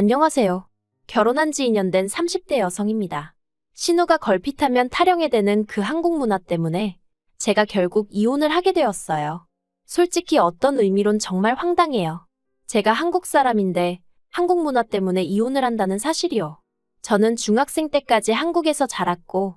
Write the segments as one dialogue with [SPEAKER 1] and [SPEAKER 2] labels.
[SPEAKER 1] 안녕하세요. 결혼한 지 2년 된 30대 여성입니다. 신우가 걸핏하면 타령에 대는 그 한국 문화 때문에 제가 결국 이혼을 하게 되었어요. 솔직히 어떤 의미론 정말 황당해요. 제가 한국 사람인데 한국 문화 때문에 이혼을 한다는 사실이요. 저는 중학생 때까지 한국에서 자랐고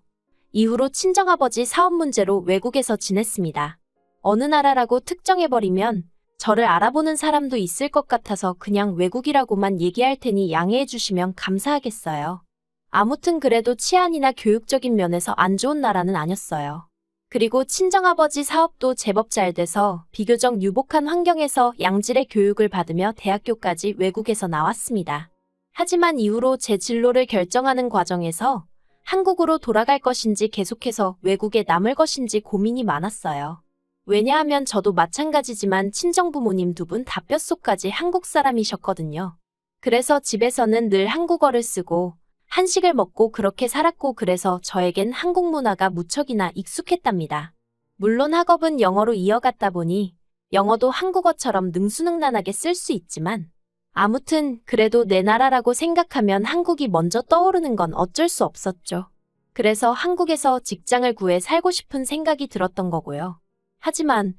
[SPEAKER 1] 이후로 친정아버지 사업 문제로 외국에서 지냈습니다. 어느 나라라고 특정해버리면 저를 알아보는 사람도 있을 것 같아서 그냥 외국이라고만 얘기할 테니 양해해 주시면 감사하겠어요. 아무튼 그래도 치안이나 교육적인 면에서 안 좋은 나라는 아니었어요. 그리고 친정아버지 사업도 제법 잘 돼서 비교적 유복한 환경에서 양질의 교육을 받으며 대학교까지 외국에서 나왔습니다. 하지만 이후로 제 진로를 결정하는 과정에서 한국으로 돌아갈 것인지 계속해서 외국에 남을 것인지 고민이 많았어요. 왜냐하면 저도 마찬가지지만 친정부모님 두 분 다 뼛속까지 한국 사람이셨거든요. 그래서 집에서는 늘 한국어를 쓰고 한식을 먹고 그렇게 살았고 그래서 저에겐 한국 문화가 무척이나 익숙했답니다. 물론 학업은 영어로 이어갔다 보니 영어도 한국어처럼 능수능란하게 쓸 수 있지만 아무튼 그래도 내 나라라고 생각하면 한국이 먼저 떠오르는 건 어쩔 수 없었죠. 그래서 한국에서 직장을 구해 살고 싶은 생각이 들었던 거고요. 하지만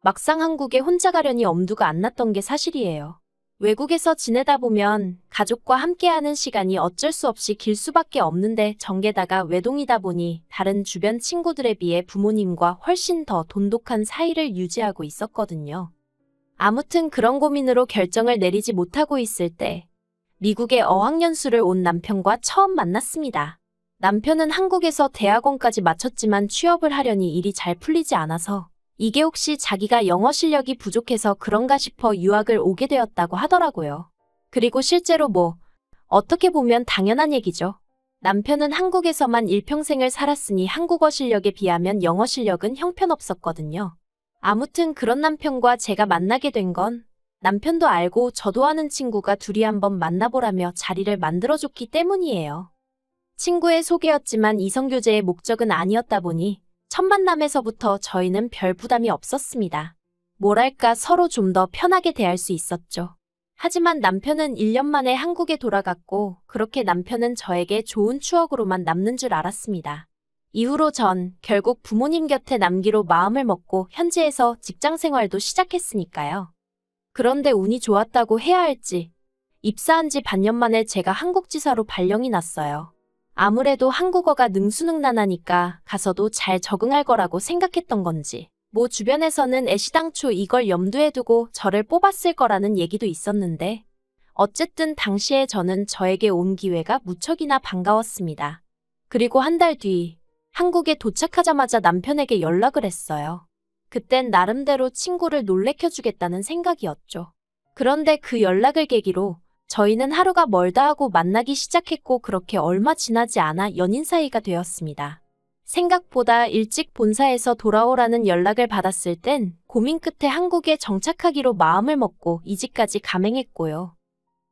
[SPEAKER 1] 막상 한국에 혼자 가려니 엄두가 안 났던 게 사실이에요. 외국에서 지내다 보면 가족과 함께하는 시간이 어쩔 수 없이 길 수밖에 없는데 정게다가 외동이다 보니 다른 주변 친구들에 비해 부모님과 훨씬 더 돈독한 사이를 유지하고 있었거든요. 아무튼 그런 고민으로 결정을 내리지 못하고 있을 때 미국에 어학연수를 온 남편과 처음 만났습니다. 남편은 한국에서 대학원까지 마쳤지만 취업을 하려니 일이 잘 풀리지 않아서 이게 혹시 자기가 영어 실력이 부족해서 그런가 싶어 유학을 오게 되었다고 하더라고요. 그리고 실제로 뭐, 어떻게 보면 당연한 얘기죠. 남편은 한국에서만 일평생을 살았으니 한국어 실력에 비하면 영어 실력은 형편없었거든요. 아무튼 그런 남편과 제가 만나게 된 건 남편도 알고 저도 아는 친구가 둘이 한번 만나보라며 자리를 만들어줬기 때문이에요. 친구의 소개였지만 이성교제의 목적은 아니었다 보니 첫 만남에서부터 저희는 별 부담이 없었습니다. 뭐랄까 서로 좀 더 편하게 대할 수 있었죠. 하지만 남편은 1년 만에 한국에 돌아갔고 그렇게 남편은 저에게 좋은 추억으로만 남는 줄 알았습니다. 이후로 전 결국 부모님 곁에 남기로 마음을 먹고 현지에서 직장 생활도 시작했으니까요. 그런데 운이 좋았다고 해야 할지 입사한 지 반년 만에 제가 한국지사로 발령이 났어요. 아무래도 한국어가 능수능란하니까 가서도 잘 적응할 거라고 생각했던 건지 뭐 주변에서는 애시당초 이걸 염두에 두고 저를 뽑았을 거라는 얘기도 있었는데 어쨌든 당시에 저는 저에게 온 기회가 무척이나 반가웠습니다. 그리고 한 달 뒤 한국에 도착하자마자 남편에게 연락을 했어요. 그땐 나름대로 친구를 놀래켜주겠다는 생각이었죠. 그런데 그 연락을 계기로 저희는 하루가 멀다 하고 만나기 시작했고 그렇게 얼마 지나지 않아 연인 사이가 되었습니다. 생각보다 일찍 본사에서 돌아오라는 연락을 받았을 땐 고민 끝에 한국에 정착하기로 마음을 먹고 이직까지 감행했고요.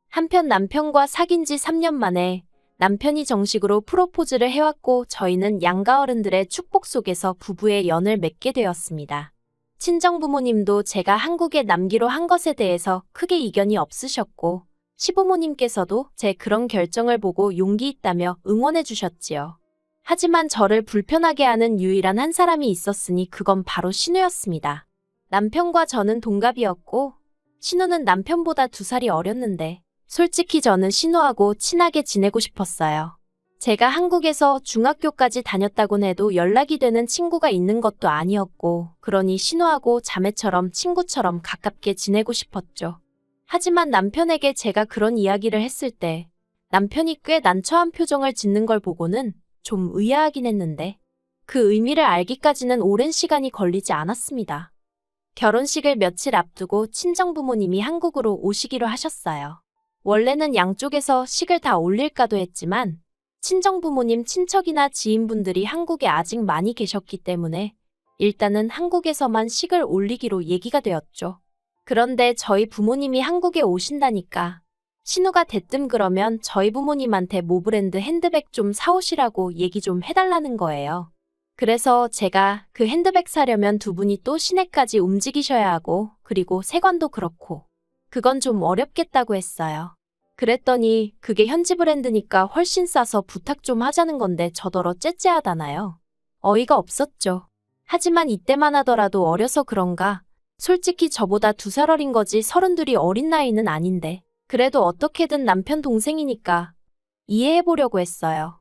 [SPEAKER 1] 한편 남편과 사귄 지 3년 만에 남편이 정식으로 프로포즈를 해왔고 저희는 양가 어른들의 축복 속에서 부부의 연을 맺게 되었습니다. 친정 부모님도 제가 한국에 남기로 한 것에 대해서 크게 이견이 없으셨고 시부모님께서도 제 그런 결정을 보고 용기 있다며 응원해 주셨지요. 하지만 저를 불편하게 하는 유일한 한 사람이 있었으니 그건 바로 신우였습니다. 남편과 저는 동갑이었고 신우는 남편보다 두 살이 어렸는데 솔직히 저는 신우하고 친하게 지내고 싶었어요. 제가 한국에서 중학교까지 다녔다곤 해도 연락이 되는 친구가 있는 것도 아니었고 그러니 신우하고 자매처럼 친구처럼 가깝게 지내고 싶었죠. 하지만 남편에게 제가 그런 이야기를 했을 때 남편이 꽤 난처한 표정을 짓는 걸 보고는 좀 의아하긴 했는데 그 의미를 알기까지는 오랜 시간이 걸리지 않았습니다. 결혼식을 며칠 앞두고 친정 부모님이 한국으로 오시기로 하셨어요. 원래는 양쪽에서 식을 다 올릴까도 했지만 친정 부모님 친척이나 지인분들이 한국에 아직 많이 계셨기 때문에 일단은 한국에서만 식을 올리기로 얘기가 되었죠. 그런데 저희 부모님이 한국에 오신다니까 신우가 대뜸 그러면 저희 부모님한테 모브랜드 핸드백 좀 사오시라고 얘기 좀 해달라는 거예요. 그래서 제가 그 핸드백 사려면 두 분이 또 시내까지 움직이셔야 하고 그리고 세관도 그렇고 그건 좀 어렵겠다고 했어요. 그랬더니 그게 현지 브랜드니까 훨씬 싸서 부탁 좀 하자는 건데 저더러 째째하다나요. 어이가 없었죠. 하지만 이때만 하더라도 어려서 그런가. 솔직히 저보다 두 살 어린 거지 서른둘이 어린 나이는 아닌데. 그래도 어떻게든 남편 동생이니까 이해해보려고 했어요.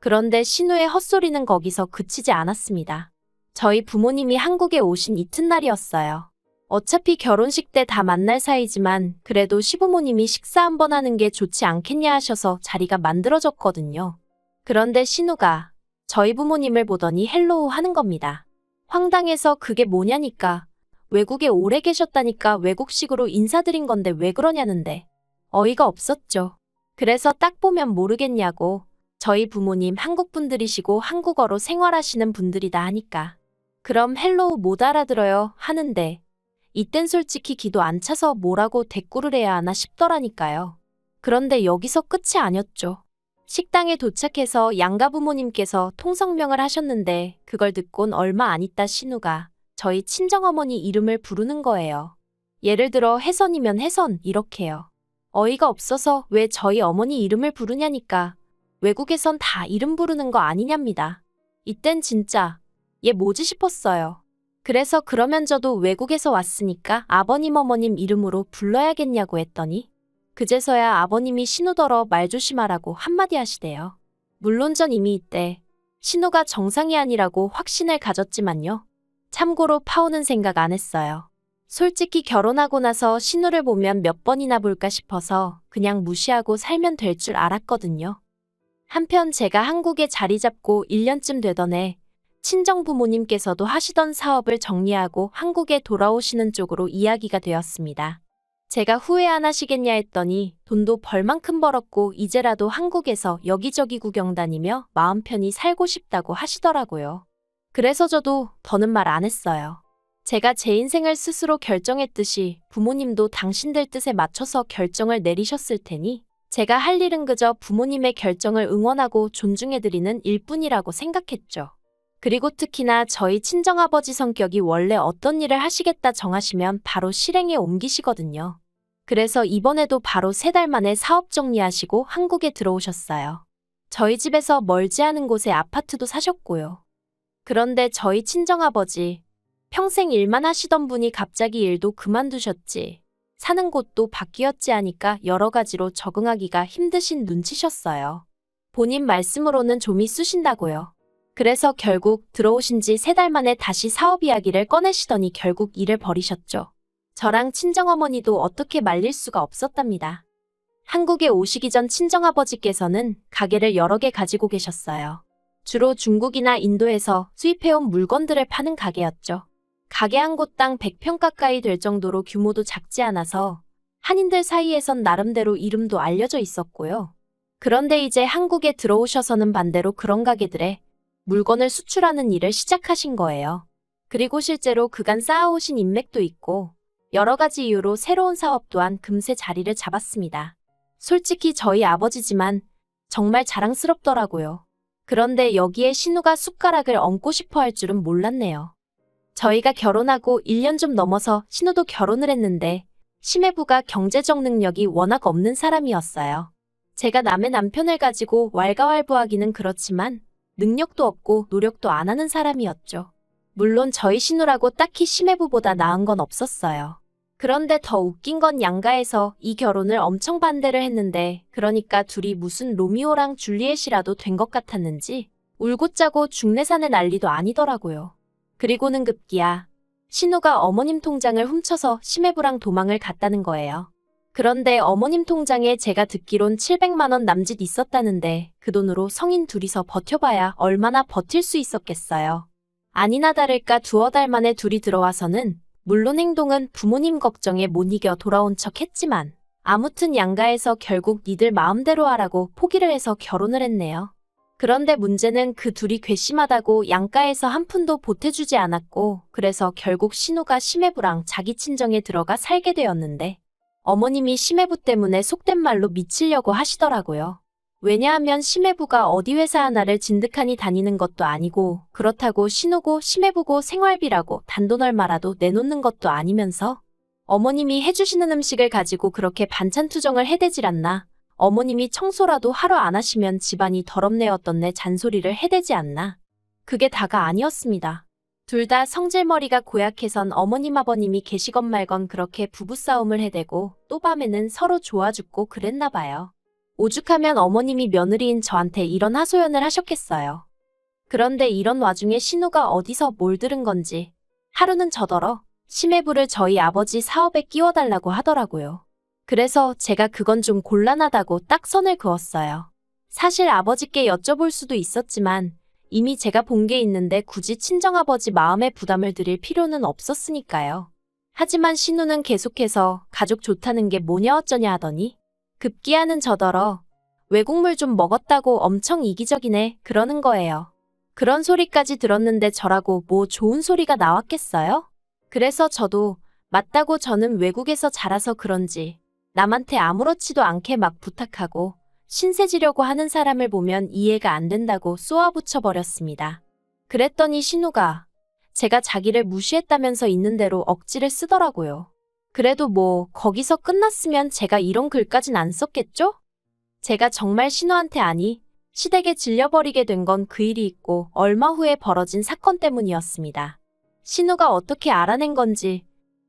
[SPEAKER 1] 그런데 신우의 헛소리는 거기서 그치지 않았습니다. 저희 부모님이 한국에 오신 이튿날이었어요. 어차피 결혼식 때 다 만날 사이지만 그래도 시부모님이 식사 한 번 하는 게 좋지 않겠냐 하셔서 자리가 만들어졌거든요. 그런데 신우가 저희 부모님을 보더니 헬로우 하는 겁니다. 황당해서 그게 뭐냐니까. 외국에 오래 계셨다니까 외국식으로 인사드린 건데 왜 그러냐는데. 어이가 없었죠. 그래서 딱 보면 모르겠냐고. 저희 부모님 한국 분들이시고 한국어로 생활하시는 분들이다 하니까. 그럼 헬로우 못 알아들어요 하는데. 이땐 솔직히 기도 안 차서 뭐라고 대꾸를 해야 하나 싶더라니까요. 그런데 여기서 끝이 아니었죠. 식당에 도착해서 양가 부모님께서 통성명을 하셨는데 그걸 듣곤 얼마 안 있다 신우가 저희 친정어머니 이름을 부르는 거예요. 예를 들어 혜선이면 혜선 이렇게요. 어이가 없어서 왜 저희 어머니 이름을 부르냐니까 외국에선 다 이름 부르는 거 아니냐입니다. 이땐 진짜 얘 뭐지 싶었어요. 그래서 그러면 저도 외국에서 왔으니까 아버님 어머님 이름으로 불러야겠냐고 했더니 그제서야 아버님이 신우더러 말 조심하라고 한마디 하시대요. 물론 전 이미 이때 신우가 정상이 아니라고 확신을 가졌지만요. 참고로 파오는 생각 안 했어요. 솔직히 결혼하고 나서 신우를 보면 몇 번이나 볼까 싶어서 그냥 무시하고 살면 될 줄 알았거든요. 한편 제가 한국에 자리 잡고 1년쯤 되던 해 친정 부모님께서도 하시던 사업을 정리하고 한국에 돌아오시는 쪽으로 이야기가 되었습니다. 제가 후회 안 하시겠냐 했더니 돈도 벌만큼 벌었고 이제라도 한국에서 여기저기 구경 다니며 마음 편히 살고 싶다고 하시더라고요. 그래서 저도 더는 말 안 했어요. 제가 제 인생을 스스로 결정했듯이 부모님도 당신들 뜻에 맞춰서 결정을 내리셨을 테니 제가 할 일은 그저 부모님의 결정을 응원하고 존중해드리는 일뿐이라고 생각했죠. 그리고 특히나 저희 친정아버지 성격이 원래 어떤 일을 하시겠다 정하시면 바로 실행에 옮기시거든요. 그래서 이번에도 바로 세 달 만에 사업 정리하시고 한국에 들어오셨어요. 저희 집에서 멀지 않은 곳에 아파트도 사셨고요. 그런데 저희 친정아버지 평생 일만 하시던 분이 갑자기 일도 그만두셨지. 사는 곳도 바뀌었지 하니까 여러 가지로 적응하기가 힘드신 눈치셨어요. 본인 말씀으로는 좀이 쑤신다고요. 그래서 결국 들어오신 지 세 달 만에 다시 사업 이야기를 꺼내시더니 결국 일을 버리셨죠. 저랑 친정어머니도 어떻게 말릴 수가 없었답니다. 한국에 오시기 전 친정아버지께서는 가게를 여러 개 가지고 계셨어요. 주로 중국이나 인도에서 수입해온 물건들을 파는 가게였죠. 가게 한 곳당 100평 가까이 될 정도로 규모도 작지 않아서 한인들 사이에선 나름대로 이름도 알려져 있었고요. 그런데 이제 한국에 들어오셔서는 반대로 그런 가게들에 물건을 수출하는 일을 시작하신 거예요. 그리고 실제로 그간 쌓아오신 인맥도 있고 여러 가지 이유로 새로운 사업 또한 금세 자리를 잡았습니다. 솔직히 저희 아버지지만 정말 자랑스럽더라고요. 그런데 여기에 신우가 숟가락을 얹고 싶어 할 줄은 몰랐네요. 저희가 결혼하고 1년 좀 넘어서 신우도 결혼을 했는데 심해부가 경제적 능력이 워낙 없는 사람이었어요. 제가 남의 남편을 가지고 왈가왈부하기는 그렇지만 능력도 없고 노력도 안 하는 사람이었죠. 물론 저희 신우라고 딱히 심해부보다 나은 건 없었어요. 그런데 더 웃긴 건 양가에서 이 결혼을 엄청 반대를 했는데 그러니까 둘이 무슨 로미오랑 줄리엣이라도 된 것 같았는지 울고 짜고 중내산의 난리도 아니더라고요. 그리고는 급기야 신우가 어머님 통장을 훔쳐서 심해부랑 도망을 갔다는 거예요. 그런데 어머님 통장에 제가 듣기론 700만원 남짓 있었다는데 그 돈으로 성인 둘이서 버텨봐야 얼마나 버틸 수 있었겠어요. 아니나 다를까 두어 달 만에 둘이 들어와서는 물론 행동은 부모님 걱정에 못 이겨 돌아온 척 했지만 아무튼 양가에서 결국 니들 마음대로 하라고 포기를 해서 결혼을 했네요. 그런데 문제는 그 둘이 괘씸하다고 양가에서 한 푼도 보태주지 않았고 그래서 결국 신우가 심해부랑 자기 친정에 들어가 살게 되었는데 어머님이 심해부 때문에 속된 말로 미치려고 하시더라고요. 왜냐하면 심해부가 어디 회사 하나를 진득하니 다니는 것도 아니고 그렇다고 신우고 심해부고 생활비라고 단돈 얼마라도 내놓는 것도 아니면서 어머님이 해주시는 음식을 가지고 그렇게 반찬 투정을 해대질 않나. 어머님이 청소라도 하루 안 하시면 집안이 더럽네였던 내 잔소리를 해대지 않나. 그게 다가 아니었습니다. 둘 다 성질머리가 고약해선 어머님 아버님이 계시건 말건 그렇게 부부싸움을 해대고 또 밤에는 서로 좋아 죽고 그랬나 봐요. 오죽하면 어머님이 며느리인 저한테 이런 하소연을 하셨겠어요. 그런데 이런 와중에 신우가 어디서 뭘 들은 건지 하루는 저더러 심해부를 저희 아버지 사업에 끼워달라고 하더라고요. 그래서 제가 그건 좀 곤란하다고 딱 선을 그었어요. 사실 아버지께 여쭤볼 수도 있었지만 이미 제가 본 게 있는데 굳이 친정아버지 마음에 부담을 드릴 필요는 없었으니까요. 하지만 신우는 계속해서 가족 좋다는 게 뭐냐 어쩌냐 하더니 급기야는 저더러 외국물 좀 먹었다고 엄청 이기적이네 그러는 거예요. 그런 소리까지 들었는데 저라고 뭐 좋은 소리가 나왔겠어요? 그래서 저도 맞다고 저는 외국에서 자라서 그런지 남한테 아무렇지도 않게 막 부탁하고 신세 지려고 하는 사람을 보면 이해가 안 된다고 쏘아붙여 버렸습니다. 그랬더니 신우가 제가 자기를 무시했다면서 있는 대로 억지를 쓰더라고요. 그래도 뭐 거기서 끝났으면 제가 이런 글까진 안 썼겠죠? 제가 정말 신우한테 아니 시댁에 질려버리게 된 건 그 일이 있고 얼마 후에 벌어진 사건 때문이었습니다. 신우가 어떻게 알아낸 건지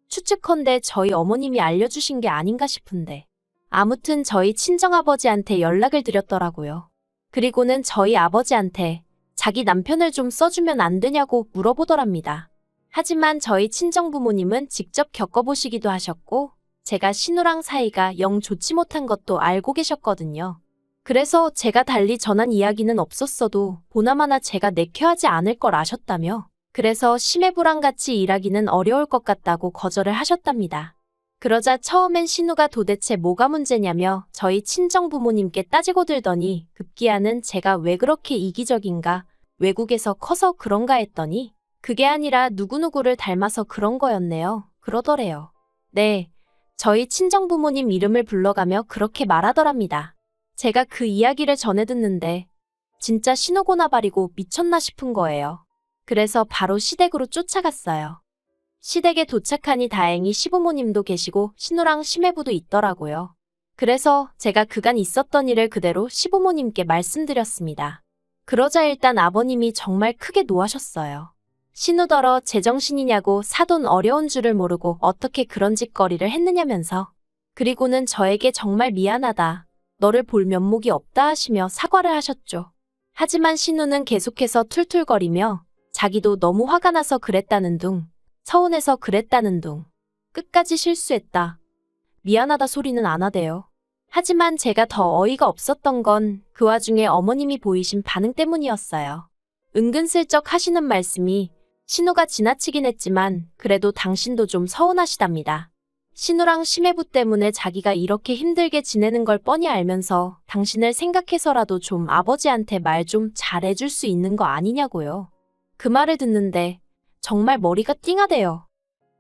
[SPEAKER 1] 추측컨대 저희 어머님이 알려주신 게 아닌가 싶은데 아무튼 저희 친정아버지한테 연락을 드렸더라고요. 그리고는 저희 아버지한테 자기 남편을 좀 써주면 안 되냐고 물어보더랍니다. 하지만 저희 친정부모님은 직접 겪어보시기도 하셨고 제가 신우랑 사이가 영 좋지 못한 것도 알고 계셨거든요. 그래서 제가 달리 전한 이야기는 없었어도 보나마나 제가 내켜하지 않을 걸 아셨다며 그래서 심해부랑 같이 일하기는 어려울 것 같다고 거절을 하셨답니다. 그러자 처음엔 신우가 도대체 뭐가 문제냐며 저희 친정 부모님께 따지고 들더니 급기야는 제가 왜 그렇게 이기적인가 외국에서 커서 그런가 했더니 그게 아니라 누구누구를 닮아서 그런 거였네요. 그러더래요. 네. 저희 친정 부모님 이름을 불러가며 그렇게 말하더랍니다. 제가 그 이야기를 전해 듣는데 진짜 신호고나 바리고 미쳤나 싶은 거예요. 그래서 바로 시댁으로 쫓아갔어요. 시댁에 도착하니 다행히 시부모님도 계시고 신우랑 심해부도 있더라고요. 그래서 제가 그간 있었던 일을 그대로 시부모님께 말씀드렸습니다. 그러자 일단 아버님이 정말 크게 노하셨어요. 신우더러 제정신이냐고 사돈 어려운 줄을 모르고 어떻게 그런 짓거리를 했느냐면서 그리고는 저에게 정말 미안하다. 너를 볼 면목이 없다 하시며 사과를 하셨죠. 하지만 신우는 계속해서 툴툴거리며 자기도 너무 화가 나서 그랬다는 둥 서운해서 그랬다는 둥. 끝까지 실수했다. 미안하다 소리는 안 하대요. 하지만 제가 더 어이가 없었던 건 그 와중에 어머님이 보이신 반응 때문이었어요. 은근슬쩍 하시는 말씀이 신우가 지나치긴 했지만 그래도 당신도 좀 서운하시답니다. 신우랑 심해부 때문에 자기가 이렇게 힘들게 지내는 걸 뻔히 알면서 당신을 생각해서라도 좀 아버지한테 말 좀 잘해줄 수 있는 거 아니냐고요. 그 말을 듣는데 정말 머리가 띵하대요.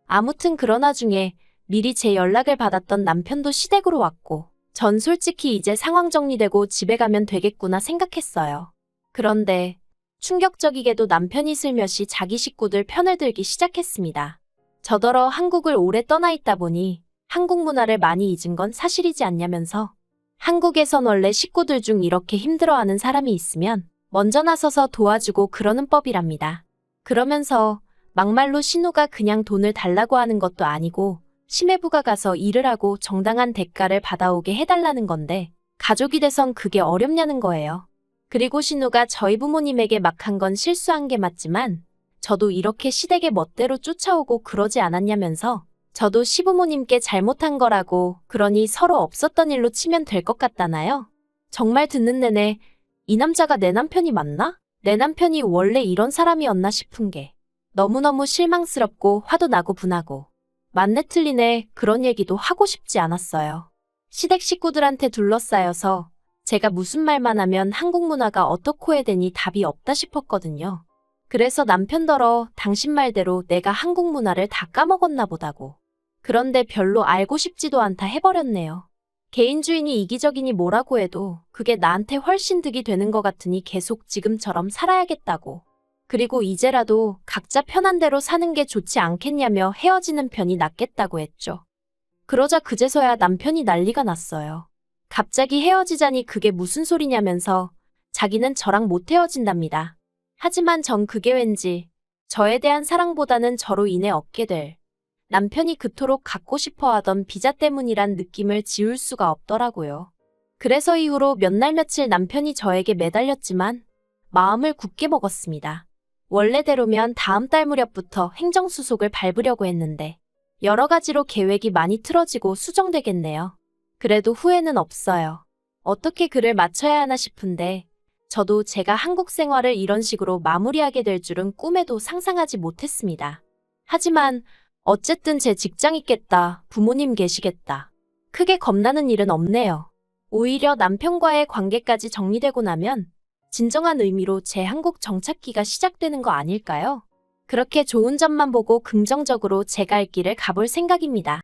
[SPEAKER 1] 아무튼 그런 와중에 미리 제 연락을 받았던 남편도 시댁으로 왔고 전 솔직히 이제 상황 정리되고 집에 가면 되겠구나 생각했어요. 그런데 충격적이게도 남편이 슬며시 자기 식구들 편을 들기 시작했습니다. 저더러 한국을 오래 떠나 있다 보니 한국 문화를 많이 잊은 건 사실이지 않냐면서 한국에선 원래 식구들 중 이렇게 힘들어하는 사람이 있으면 먼저 나서서 도와주고 그러는 법이랍니다. 그러면서 막말로 신우가 그냥 돈을 달라고 하는 것도 아니고 심해부가 가서 일을 하고 정당한 대가를 받아오게 해달라는 건데 가족이 돼선 그게 어렵냐는 거예요. 그리고 신우가 저희 부모님에게 막 한 건 실수한 게 맞지만 저도 이렇게 시댁의 멋대로 쫓아오고 그러지 않았냐면서 저도 시부모님께 잘못한 거라고 그러니 서로 없었던 일로 치면 될 것 같다나요? 정말 듣는 내내 이 남자가 내 남편이 맞나? 내 남편이 원래 이런 사람이었나 싶은 게 너무너무 실망스럽고 화도 나고 분하고 맞네 틀리네 그런 얘기도 하고 싶지 않았어요. 시댁 식구들한테 둘러싸여서 제가 무슨 말만 하면 한국 문화가 어떻고 해되니 답이 없다 싶었거든요. 그래서 남편더러 당신 말대로 내가 한국 문화를 다 까먹었나 보다고. 그런데 별로 알고 싶지도 않다 해버렸네요. 개인주의니 이기적이니 뭐라고 해도 그게 나한테 훨씬 득이 되는 것 같으니 계속 지금처럼 살아야겠다고. 그리고 이제라도 각자 편한 대로 사는 게 좋지 않겠냐며 헤어지는 편이 낫겠다고 했죠. 그러자 그제서야 남편이 난리가 났어요. 갑자기 헤어지자니 그게 무슨 소리냐면서 자기는 저랑 못 헤어진답니다. 하지만 전 그게 왠지 저에 대한 사랑보다는 저로 인해 얻게 될 남편이 그토록 갖고 싶어 하던 비자 때문이란 느낌을 지울 수가 없더라고요. 그래서 이후로 몇 날 며칠 남편이 저에게 매달렸지만 마음을 굳게 먹었습니다. 원래대로면 다음 달 무렵부터 행정수속을 밟으려고 했는데 여러 가지로 계획이 많이 틀어지고 수정되겠네요. 그래도 후회는 없어요. 어떻게 글을 맞춰야 하나 싶은데 저도 제가 한국 생활을 이런 식으로 마무리하게 될 줄은 꿈에도 상상하지 못했습니다. 하지만 어쨌든 제 직장 있겠다, 부모님 계시겠다. 크게 겁나는 일은 없네요. 오히려 남편과의 관계까지 정리되고 나면 진정한 의미로 제 한국 정착기가 시작되는 거 아닐까요? 그렇게 좋은 점만 보고 긍정적으로 제갈 길을 가볼 생각입니다.